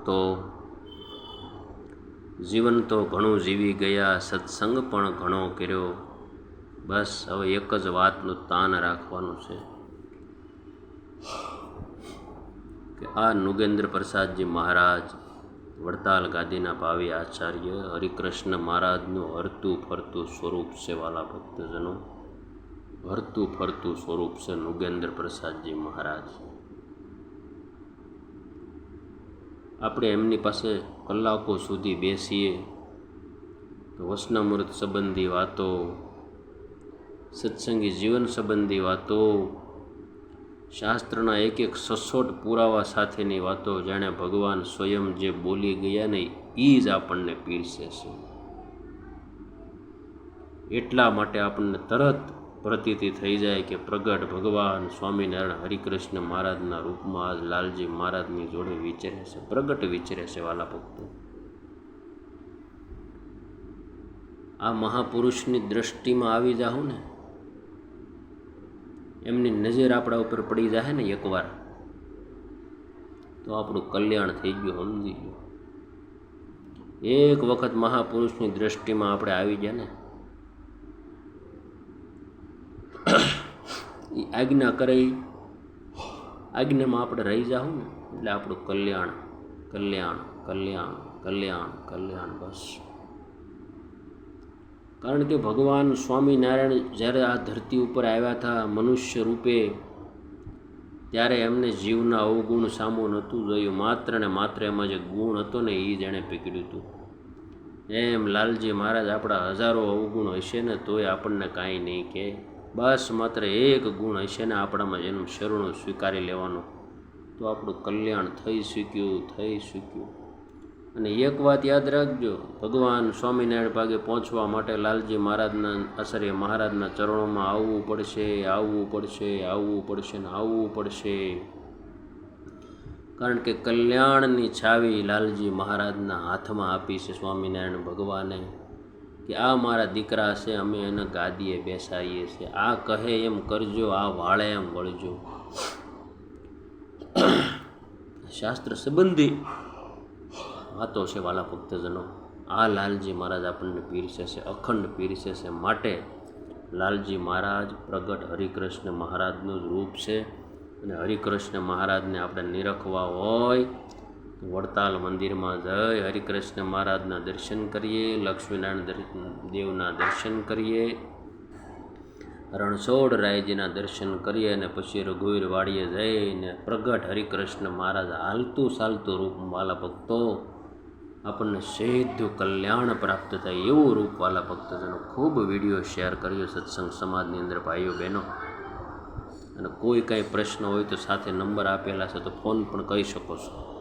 ભક્તો જીવન તો ઘણું જીવી ગયા, સત્સંગ પણ ઘણો કર્યો. બસ હવે એક જ વાતનું તાન રાખવાનું છે કે આ નુગેન્દ્ર પ્રસાદજી મહારાજ, વડતાલ ગાદીના ભાવિ આચાર્ય, હરિકૃષ્ણ મહારાજનું હરતું ફરતું સ્વરૂપ છે વાલા ભક્તજનો. હરતું ફરતું સ્વરૂપ છે નુગેન્દ્ર પ્રસાદજી મહારાજ. આપણે એમની પાસે કલાકો સુધી બેસીએ. તો વસનામૃત સંબંધી વાતો, સત્સંગી જીવન સંબંધી વાતો, શાસ્ત્રના એક એક સસોટ પુરાવા સાથેની વાતો જાણે ભગવાન સ્વયં જે બોલી ગયા ને એ જ આપણને પીરસે છે. એટલા માટે આપણને તરત પ્રતીતિ થઈ જાય કે પ્રગટ ભગવાન સ્વામિનારાયણ હરિકૃષ્ણ મહારાજના રૂપમાં આજ લાલજી મહારાજની જોડે વિચરે છે, પ્રગટ વિચરે છે વાલા ભક્તો. આ મહાપુરુષની દ્રષ્ટિમાં આવી જાઉં ને, એમની નજર આપણા ઉપર પડી જાય ને એકવાર, તો આપણું કલ્યાણ થઈ ગયું, સમજી ગયું. એક વખત મહાપુરુષની દ્રષ્ટિમાં આપણે આવી ગયા ને એ આજ્ઞા કરે આજ્ઞામાં આપણે રહી જાઉં ને, એટલે આપણું કલ્યાણ કલ્યાણ કલ્યાણ કલ્યાણ કલ્યાણ બસ. કારણ કે ભગવાન સ્વામિનારાયણ જ્યારે આ ધરતી ઉપર આવ્યા હતા, મનુષ્ય રૂપે, ત્યારે એમને જીવના અવગુણ સામું નહોતું જોયું. માત્ર ને માત્ર એમાં જે ગુણ હતો ને એ જ એણે પકડ્યું હતું. એમ લાલજી મહારાજ આપણા હજારો અવગુણ હશે ને, તોય આપણને કાંઈ નહીં કે બસ માત્ર એક ગુણ હશે ને આપણામાં જેનું શરણું સ્વીકારી લેવાનું. તો આપણું કલ્યાણ થઈ શક્યું થઈ શક્યું. અને એક વાત યાદ રાખજો, ભગવાન સ્વામિનારાયણ ભાગે પહોંચવા માટે લાલજી મહારાજના, આચાર્ય મહારાજના ચરણોમાં આવવું પડશે આવવું પડશે આવવું પડશે ને આવવું પડશે. કારણ કે કલ્યાણની છાવી લાલજી મહારાજના હાથમાં આપી છે સ્વામિનારાયણ ભગવાને. કે આ મારા દીકરા છે, અમે એને ગાદીએ બેસાડીએ છીએ. આ કહે એમ કરજો, આ વાળે એમ વળજો. શાસ્ત્ર સંબંધી વાતો છે વાલા ભક્તજનો. આ લાલજી મહારાજ આપણને પીરસે છે, અખંડ પીરસે છે. માટે લાલજી મહારાજ પ્રગટ હરિકૃષ્ણ મહારાજનું જ રૂપ છે. અને હરિકૃષ્ણ મહારાજને આપણે નિરખવા હોય વડતાલ મંદિરમાં જઈ હરિકૃષ્ણ મહારાજના દર્શન કરીએ, લક્ષ્મીનારાયણ દેવના દર્શન કરીએ, રણછોડ રાયજીના દર્શન કરીએ અને પછી રઘુવીર વાડીએ જઈને પ્રગટ હરિકૃષ્ણ મહારાજ હાલતું ચાલતું રૂપવાલા ભક્તો આપણને સીધું કલ્યાણ પ્રાપ્ત થાય એવું રૂપ ભક્તો ભક્તજનો ખૂબ વીડિયો શેર કર્યો સત્સંગ સમાજની અંદર ભાઈઓ બહેનો. અને કોઈ કાંઈ પ્રશ્ન હોય તો સાથે નંબર આપેલા છે તો ફોન પણ કરી શકો છો.